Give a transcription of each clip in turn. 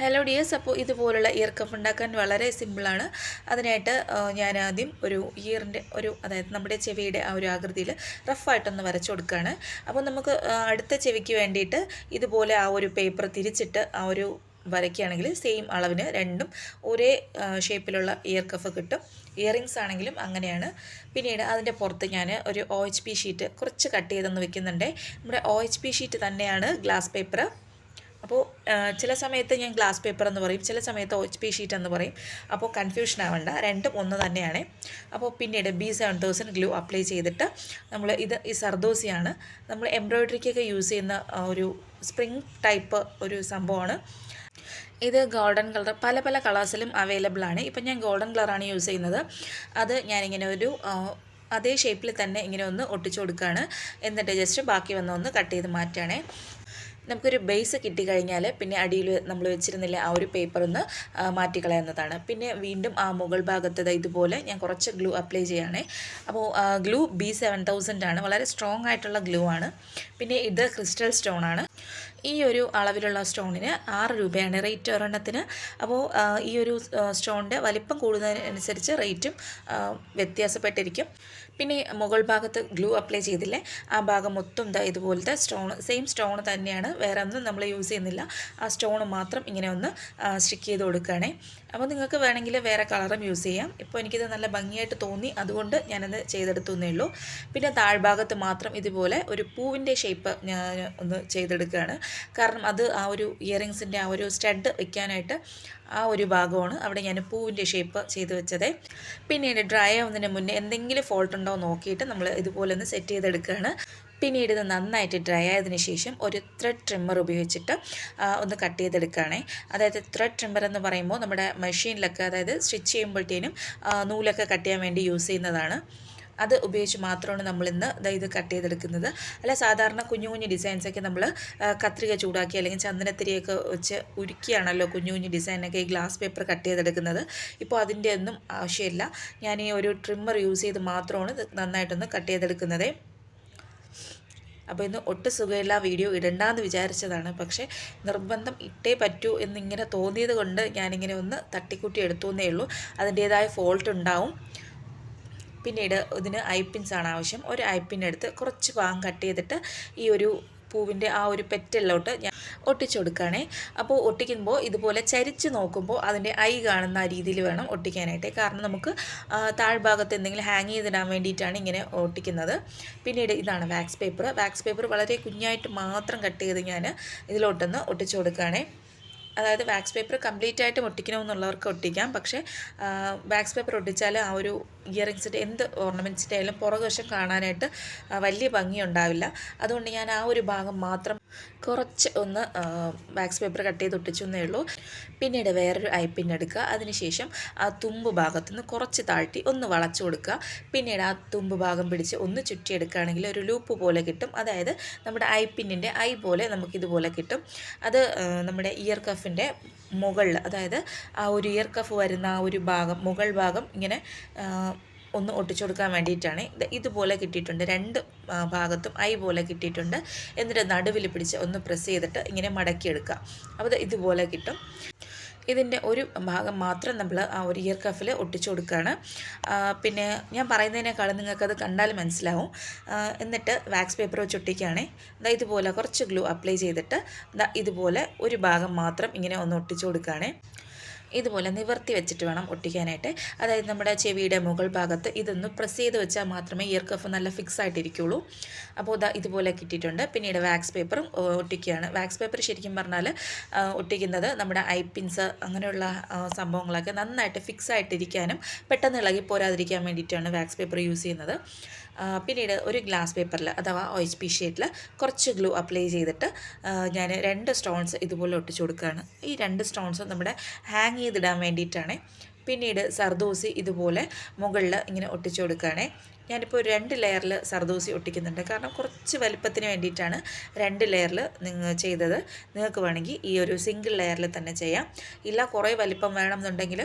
Hello dears അപ്പോൾ ഇതുപോലുള്ള year cough ഉണ്ടാക്കാൻ വളരെ സിമ്പിളാണ് അതിനായിട്ട് ഞാൻ ആദ്യം ഒരു ഇയറിന്റെ ഒരു അതായത് നമ്മുടെ ചെവിയുടെ ആ ഒരു ആകൃതിയിൽ റഫായിട്ടൊന്ന് വരച്ചു കൊടുക്കുകയാണ്. അപ്പോൾ നമുക്ക് അടുത്ത ചെവിക്ക് വേണ്ടിയിട്ട് ഇതുപോലെ ആ ഒരു പേപ്പർ തിരിച്ചിട്ട് ആ ഒരു വരയ്ക്കുകയാണെങ്കിൽ സെയിം അളവിന് രണ്ടും ഒരേ ഷേപ്പിലുള്ള ഇയർ കഫ് കിട്ടും. ഇയറിങ്സ് ആണെങ്കിലും അങ്ങനെയാണ്. പിന്നീട് അതിന്റെ പുറത്ത് ഞാൻ ഒരു ഒ എച്ച് പി ഷീറ്റ് കുറച്ച് കട്ട് ചെയ്തൊന്ന് വെക്കുന്നുണ്ട്. നമ്മുടെ ഒ എച്ച് പി ഷീറ്റ് തന്നെയാണ് ഗ്ലാസ് പേപ്പർ അപ്പോൾ ചില സമയത്ത് ഞാൻ ഗ്ലാസ് പേപ്പർ എന്ന് പറയും ചില സമയത്ത് ഒ എച്ച് പി ഷീറ്റ് എന്ന് പറയും. അപ്പോൾ കൺഫ്യൂഷൻ ആവണ്ട. രണ്ടും ഒന്ന് തന്നെയാണ്. അപ്പോൾ പിന്നീട് B seven thousand glue apply ചെയ്തിട്ട് നമ്മൾ ഇത് ഈ സർദോസിയാണ്. നമ്മൾ എംബ്രോയ്ഡറിക്കൊക്കെ യൂസ് ചെയ്യുന്ന ഒരു സ്പ്രിങ് ടൈപ്പ് ഒരു സംഭവമാണ്. ഇത് ഗോൾഡൻ കളർ പല പല കളേഴ്സിലും അവൈലബിൾ ആണ്. ഇപ്പം ഞാൻ ഗോൾഡൻ കളറാണ് യൂസ് ചെയ്യുന്നത്. അത് ഞാനിങ്ങനെ ഒരു അതേ ഷേപ്പിൽ തന്നെ ഇങ്ങനെ ഒന്ന് ഒട്ടിച്ചു കൊടുക്കുകയാണ് എന്നിട്ട് ജസ്റ്റ് ബാക്കി വന്ന ഒന്ന് കട്ട് ചെയ്ത് മാറ്റുകയാണേ. നമുക്കൊരു ബേസ് കിട്ടിക്കഴിഞ്ഞാൽ പിന്നെ അടിയിൽ നമ്മൾ വെച്ചിരുന്നില്ല ആ ഒരു പേപ്പർ ഒന്ന് മാറ്റിക്കളയുന്നതാണ് പിന്നെ വീണ്ടും ആ മുകൾ ഭാഗത്ത് ഇതുപോലെ ഞാൻ കുറച്ച് ഗ്ലൂ അപ്ലൈ ചെയ്യുകയാണേ. അപ്പോൾ ഗ്ലൂ ബി സെവൻ തൗസൻഡ് ആണ്. വളരെ സ്ട്രോങ് ആയിട്ടുള്ള ഗ്ലൂ ആണ്. പിന്നെ ഇത് ക്രിസ്റ്റൽ സ്റ്റോൺ ആണ്. ഈ ഒരു അളവിലുള്ള സ്റ്റോണിന് ആറ് രൂപയാണ് റേറ്റ് ഒരെണ്ണത്തിന്. അപ്പോൾ ഈ ഒരു സ്റ്റോണിന്റെ വലിപ്പം കൂടുന്നതിനനുസരിച്ച് റേറ്റും വ്യത്യാസപ്പെട്ടിരിക്കും. പിന്നെ മുകൾ ഭാഗത്ത് ഗ്ലൂ അപ്ലൈ ചെയ്തില്ലേ. ആ ഭാഗം മൊത്തം ദാ ഇതുപോലത്തെ സ്റ്റോൺ സെയിം സ്റ്റോൺ തന്നെയാണ്. വേറെ ഒന്നും നമ്മൾ യൂസ് ചെയ്യുന്നില്ല. ആ സ്റ്റോൺ മാത്രം ഇങ്ങനെ ഒന്ന് സ്റ്റിക്ക് ചെയ്ത് കൊടുക്കുകയാണേ. അപ്പോൾ നിങ്ങൾക്ക് വേണമെങ്കിൽ വേറെ കളറും യൂസ് ചെയ്യാം. ഇപ്പോൾ എനിക്കിത് നല്ല ഭംഗിയായിട്ട് തോന്നി. അതുകൊണ്ട് ഞാനത് ചെയ്തെടുത്തു എന്നേ ഉള്ളൂ. പിന്നെ താഴ്ഭാഗത്ത് മാത്രം ഇതുപോലെ ഒരു പൂവിന്റെ ഷേപ്പ് ഞാൻ ഒന്ന് ചെയ്തെടുക്കുകയാണ്. കാരണം അത് ആ ഒരു ഇയറിങ്സിന്റെ ആ ഒരു സ്റ്റഡ് വയ്ക്കാനായിട്ട് ആ ഒരു ഭാഗമാണ് അവിടെ ഞാൻ പൂവിന്റെ ഷേപ്പ് ചെയ്ത് വെച്ചത്. പിന്നീട് ഡ്രൈ ആവുന്നതിന് മുന്നേ എന്തെങ്കിലും ഫോൾട്ട് ഉണ്ടോ നോക്കിയിട്ട് നമ്മൾ ഇതുപോലെ ഒന്ന് സെറ്റ് ചെയ്തെടുക്കുകയാണ്. പിന്നീട് ഇത് നന്നായിട്ട് ഡ്രൈ ആയതിന് ശേഷം ഒരു ത്രെഡ് ട്രിമ്മർ ഉപയോഗിച്ചിട്ട് ഒന്ന് കട്ട് ചെയ്തെടുക്കുകയാണേ. അതായത് ത്രെഡ് ട്രിമ്മർ എന്ന് പറയുമ്പോൾ നമ്മുടെ മെഷീനിലൊക്കെ അതായത് സ്റ്റിച്ച് ചെയ്യുമ്പോഴത്തേനും നൂലൊക്കെ കട്ട് ചെയ്യാൻ വേണ്ടി യൂസ് ചെയ്യുന്നതാണ്. അത് ഉപയോഗിച്ച് മാത്രമാണ് നമ്മൾ ഇന്ന് ഇത് കട്ട് ചെയ്തെടുക്കുന്നത്. അല്ല സാധാരണ കുഞ്ഞു കുഞ്ഞു ഡിസൈൻസൊക്കെ നമ്മൾ കത്രിക ചൂടാക്കി അല്ലെങ്കിൽ ചന്ദനത്തിരിയൊക്കെ വെച്ച് ഉരുക്കിയാണല്ലോ കുഞ്ഞു കുഞ്ഞു ഡിസൈനൊക്കെ ഈ ഗ്ലാസ് പേപ്പർ കട്ട് ചെയ്തെടുക്കുന്നത്. ഇപ്പോൾ അതിന്റെ ഒന്നും ആവശ്യമില്ല. ഞാൻ ഈ ഒരു ട്രിമ്മർ യൂസ് ചെയ്ത് മാത്രമാണ് നന്നായിട്ടൊന്ന് കട്ട് ചെയ്തെടുക്കുന്നത്. അപ്പോൾ ഇന്ന് ഒട്ടും സുഖമില്ല വീഡിയോ ഇടണ്ടെന്ന് വിചാരിച്ചതാണ്. പക്ഷേ നിർബന്ധം ഇട്ടേ പറ്റൂ എന്നിങ്ങനെ തോന്നിയത് കൊണ്ട് ഞാനിങ്ങനെ ഒന്ന് തട്ടിക്കൂട്ടി എടുത്തു എന്നേ ഉള്ളൂ. അതിന്റേതായ ഫോൾട്ട് ഉണ്ടാവും. പിന്നീട് ഇതിന് ആണ് ആവശ്യം. ഒരു ഐപ്പിൻ എടുത്ത് കുറച്ച് ഭാഗം കട്ട് ചെയ്തിട്ട് ഈ ഒരു പൂവിന്റെ ആ ഒരു പെറ്റലിലോട്ട് ഞാൻ ഒട്ടിച്ചു കൊടുക്കുകയാണേ. അപ്പോൾ ഒട്ടിക്കുമ്പോൾ ഇതുപോലെ ചരിച്ച് നോക്കുമ്പോൾ അതിന്റെ ഐ കാണുന്ന രീതിയിൽ വേണം ഒട്ടിക്കാനായിട്ട്. കാരണം നമുക്ക് താഴ്ഭാഗത്ത് എന്തെങ്കിലും ഹാങ് ചെയ്തിടാൻ വേണ്ടിയിട്ടാണ് ഇങ്ങനെ ഒട്ടിക്കുന്നത്. പിന്നീട് ഇതാണ് വാക്സ് പേപ്പർ വാക്സ് പേപ്പർ വളരെ കുഞ്ഞായിട്ട് മാത്രം കട്ട് ചെയ്ത് ഞാൻ ഇതിലോട്ടൊന്ന് ഒട്ടിച്ചു കൊടുക്കുകയാണേ. അതായത് വാക്സ് പേപ്പർ കംപ്ലീറ്റ് ആയിട്ട് ഒട്ടിക്കണമെന്നുള്ളവർക്ക് ഒട്ടിക്കാം. പക്ഷേ വാക്സ് പേപ്പർ ഒട്ടിച്ചാൽ ആ ഒരു ഇയറിങ്സിന്റെ എന്ത് ഓർണമെന്റ്സിന്റെ ആയാലും പുറകുവശം കാണാനായിട്ട് വലിയ ഭംഗി ഉണ്ടാവില്ല അതുകൊണ്ട് ഞാൻ ആ ഒരു ഭാഗം മാത്രം കുറച്ച് ഒന്ന് വാക്സ് പേപ്പർ കട്ട് ചെയ്ത് ഒട്ടിച്ചു എന്നേ ഉള്ളൂ. പിന്നീട് വേറൊരു ഐപ്പിൻ എടുക്കുക. അതിനുശേഷം ആ തുമ്പ് ഭാഗത്തു നിന്ന് കുറച്ച് താഴ്ത്തി ഒന്ന് വളച്ചു കൊടുക്കുക. പിന്നീട് ആ തുമ്പ് ഭാഗം പിടിച്ച് ഒന്ന് ചുറ്റിയെടുക്കുകയാണെങ്കിൽ ഒരു ലൂപ്പ് പോലെ കിട്ടും. അതായത് നമ്മുടെ ഐപ്പിന്നിന്റെ ഐ പോലെ നമുക്കിതുപോലെ കിട്ടും. അത് നമ്മുടെ ഇയർ കഫിന്റെ മുകളിൽ അതായത് ആ ഒരു ഇയർ കഫ് വരുന്ന ആ ഒരു ഭാഗം മുകൾ ഭാഗം ഇങ്ങനെ ഒന്ന് ഒട്ടിച്ചു കൊടുക്കാൻ വേണ്ടിയിട്ടാണ്. ഇത് ഇതുപോലെ കിട്ടിയിട്ടുണ്ട് രണ്ട് ഭാഗത്തും ഐ പോലെ കിട്ടിയിട്ടുണ്ട്. എന്നിട്ട് നടുവിൽ പിടിച്ച് ഒന്ന് പ്രസ് ചെയ്തിട്ട് ഇങ്ങനെ മടക്കിയെടുക്കുക. അപ്പോൾ ഇതുപോലെ കിട്ടും. ഇതിന്റെ ഒരു ഭാഗം മാത്രം നമ്മൾ ആ ഒരു ഇയർ കഫിൽ ഒട്ടിച്ചു കൊടുക്കുകയാണ് പിന്നെ ഞാൻ പറയുന്നതിനേക്കാളും നിങ്ങൾക്കത് കണ്ടാൽ മനസ്സിലാവും. എന്നിട്ട് വാക്സ് പേപ്പർ വെച്ച് ഒട്ടിക്കുകയാണേ. ദാ ഇതുപോലെ കുറച്ച് ഗ്ലൂ അപ്ലൈ ചെയ്തിട്ട് ഇതുപോലെ ഒരു ഭാഗം മാത്രം ഇങ്ങനെ ഒന്ന് ഒട്ടിച്ചു കൊടുക്കുകയാണേ. ഇതുപോലെ നിവർത്തി വെച്ചിട്ട് വേണം ഒട്ടിക്കാനായിട്ട്. അതായത് നമ്മുടെ ചെവിയുടെ മുകൾ ഭാഗത്ത് ഇതൊന്ന് പ്രസ് ചെയ്ത് വെച്ചാൽ മാത്രമേ ഇയർ കഫ് നല്ല ഫിക്സ് ആയിട്ടിരിക്കുള്ളൂ. അപ്പോൾ ഇതാ ഇതുപോലെ കിട്ടിയിട്ടുണ്ട്. പിന്നീട് വാക്സ് പേപ്പറും ഒട്ടിക്കുകയാണ്. വാക്സ് പേപ്പർ ശരിക്കും പറഞ്ഞാൽ ഒട്ടിക്കുന്നത് നമ്മുടെ ഐ പിൻസ് അങ്ങനെയുള്ള സംഭവങ്ങളൊക്കെ നന്നായിട്ട് ഫിക്സ് ആയിട്ടിരിക്കാനും പെട്ടെന്ന് ഇളകി പോരാതിരിക്കാൻ വേണ്ടിയിട്ടാണ് വാക്സ് പേപ്പർ യൂസ് ചെയ്യുന്നത്. പിന്നീട് ഒരു ഗ്ലാസ് പേപ്പറിൽ അഥവാ ഒ എച്ച് പി ഷീറ്റിൽ കുറച്ച് ഗ്ലൂ അപ്ലൈ ചെയ്തിട്ട് ഞാൻ രണ്ട് സ്റ്റോൺസ് ഇതുപോലെ ഒട്ടിച്ചു കൊടുക്കുകയാണ്. ഈ രണ്ട് സ്റ്റോൺസും നമ്മുടെ ഹാങ് ചെയ്തിടാൻ വേണ്ടിയിട്ടാണ്. പിന്നീട് സർദോസി ഇതുപോലെ മുകളിൽ ഇങ്ങനെ ഒട്ടിച്ചു കൊടുക്കുകയാണേ. ഞാനിപ്പോൾ രണ്ട് ലെയറിൽ സർദോസി ഒട്ടിക്കുന്നുണ്ട്. കാരണം കുറച്ച് വലുപ്പത്തിന് വേണ്ടിയിട്ടാണ് രണ്ട് ലെയറിൽ നിങ്ങൾ ചെയ്തത്. നിങ്ങൾക്ക് വേണമെങ്കിൽ ഈ ഒരു സിംഗിൾ ലെയറിൽ തന്നെ ചെയ്യാം. ഇല്ല കുറേ വലിപ്പം വേണമെന്നുണ്ടെങ്കിൽ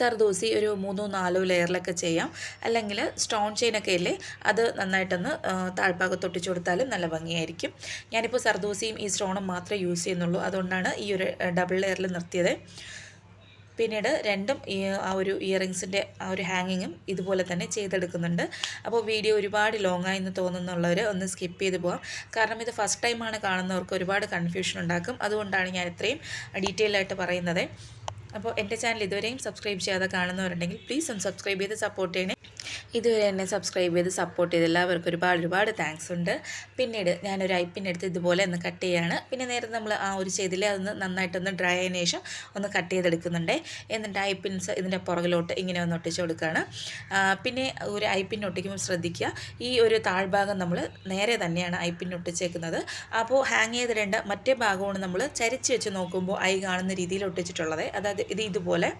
സർദോസി ഒരു മൂന്നോ നാലോ ലെയറിലൊക്കെ ചെയ്യാം. അല്ലെങ്കിൽ സ്റ്റോൺ ചെയിനൊക്കെ ഇല്ലേ അത് നന്നായിട്ടൊന്ന് താഴ്ഭാഗത്ത് ഒട്ടിച്ചു കൊടുത്താലും നല്ല ഭംഗിയായിരിക്കും. ഞാനിപ്പോൾ സർദോസിയും ഈ സ്റ്റോണും മാത്രമേ യൂസ് ചെയ്യുന്നുള്ളൂ. അതുകൊണ്ടാണ് ഈ ഒരു ഡബിൾ ലെയറിൽ നിർത്തിയത്. പിന്നീട് രണ്ടും ആ ഒരു ഇയറിങ്സിന്റെ ആ ഒരു ഹാങ്ങിങ്ങും ഇതുപോലെ തന്നെ ചെയ്തെടുക്കുന്നുണ്ട്. അപ്പോൾ വീഡിയോ ഒരുപാട് ലോങ് ആയെന്ന് തോന്നുന്നുള്ളവർ ഒന്ന് സ്കിപ്പ് ചെയ്ത് പോകാം കാരണം ഇത് ഫസ്റ്റ് ടൈമാണ് കാണുന്നവർക്ക് ഒരുപാട് കൺഫ്യൂഷൻ ഉണ്ടാക്കും. അതുകൊണ്ടാണ് ഞാൻ ഇത്രയും ഡീറ്റെയിൽ ആയിട്ട് പറയുന്നത്. അപ്പോൾ എന്റെ ചാനൽ ഇതുവരെയും സബ്സ്ക്രൈബ് ചെയ്യാതെ കാണുന്നവരുണ്ടെങ്കിൽ പ്ലീസ് ഒന്ന് സബ്സ്ക്രൈബ് ചെയ്ത് സപ്പോർട്ട് ചെയ്യണേ. ഇതുവരെ എന്നെ സബ്സ്ക്രൈബ് ചെയ്ത് സപ്പോർട്ട് ചെയ്ത് എല്ലാവർക്കും ഒരുപാട് ഒരുപാട് താങ്ക്സ് ഉണ്ട്. പിന്നീട് ഞാനൊരു ഐപ്പിൻ എടുത്ത് ഇതുപോലെ ഒന്ന് കട്ട് ചെയ്യാണ്. പിന്നെ നേരത്തെ നമ്മൾ ആ ഒരു ചെയ്തിൽ അതൊന്ന് നന്നായിട്ടൊന്ന് ഡ്രൈ ആയതിനു ശേഷം ഒന്ന് കട്ട് ചെയ്തെടുക്കുന്നുണ്ട്. എന്നിട്ട് ഐപ്പിൻസ് ഇതിന്റെ പുറകിലോട്ട് ഇങ്ങനെ ഒന്ന് ഒട്ടിച്ച് കൊടുക്കുകയാണ്. പിന്നെ ഒരു ഐപ്പിൻ ഒട്ടിക്കുമ്പോൾ ശ്രദ്ധിക്കുക. ഈ ഒരു താഴ്ഭാഗം നമ്മൾ നേരെ തന്നെയാണ് ഐപ്പിൻ ഒട്ടിച്ചേക്കുന്നത്. അപ്പോൾ ഹാങ് ചെയ്തിടേണ്ട മറ്റേ ഭാഗമാണ് നമ്മൾ ചരിച്ച് വെച്ച് നോക്കുമ്പോൾ ഐ കാണുന്ന രീതിയിൽ ഒട്ടിച്ചിട്ടുള്ളത്. അതായത് ഇത് ഇതുപോലെ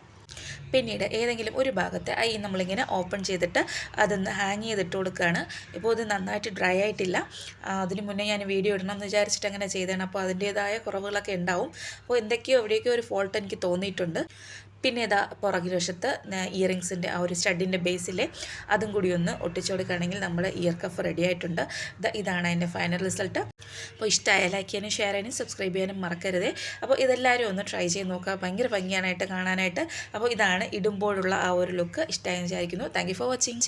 പിന്നീട് ഏതെങ്കിലും ഒരു ഭാഗത്ത് ഐ നമ്മളിങ്ങനെ ഓപ്പൺ ചെയ്തിട്ട് അതൊന്ന് ഹാങ് ചെയ്തിട്ട് കൊടുക്കുകയാണ്. ഇപ്പോൾ ഇത് നന്നായിട്ട് ഡ്രൈ ആയിട്ടില്ല. അതിന് മുന്നേ ഞാൻ വീഡിയോ ഇടണം എന്ന് വിചാരിച്ചിട്ട് അങ്ങനെ ചെയ്തതാണ്. അപ്പോൾ അതിന്റേതായ കുറവുകളൊക്കെ ഉണ്ടാവും. അപ്പോൾ എന്തൊക്കെയോ എവിടെയൊക്കെയോ ഒരു ഫോൾട്ട് എനിക്ക് തോന്നിയിട്ടുണ്ട്. പിന്നെ ഇതാ പുറകിൽ വശത്ത് ഇയറിങ്സിന്റെ ആ ഒരു സ്റ്റഡിന്റെ ബേസിലെ അതും കൂടി ഒന്ന് ഒട്ടിച്ചു കൊടുക്കുകയാണെങ്കിൽ നമ്മൾ ഇയർ കഫ് റെഡി ആയിട്ടുണ്ട്. ഇതാണ് അതിന്റെ ഫൈനൽ റിസൾട്ട്. അപ്പോൾ ഇഷ്ടമായ ലൈക്ക് ചെയ്യാനും ഷെയർ ചെയ്യാനും സബ്സ്ക്രൈബ് ചെയ്യാനും മറക്കരുത്. അപ്പോൾ ഇതെല്ലാവരും ഒന്ന് ട്രൈ ചെയ്ത് നോക്കുക. ഭയങ്കര ഭംഗിയാനായിട്ട് കാണാനായിട്ട്. അപ്പോൾ ഇതാണ് ഇടുമ്പോഴുള്ള ആ ഒരു ലുക്ക് ഇഷ്ടമായി വിചാരിക്കുന്നു. Thank for watching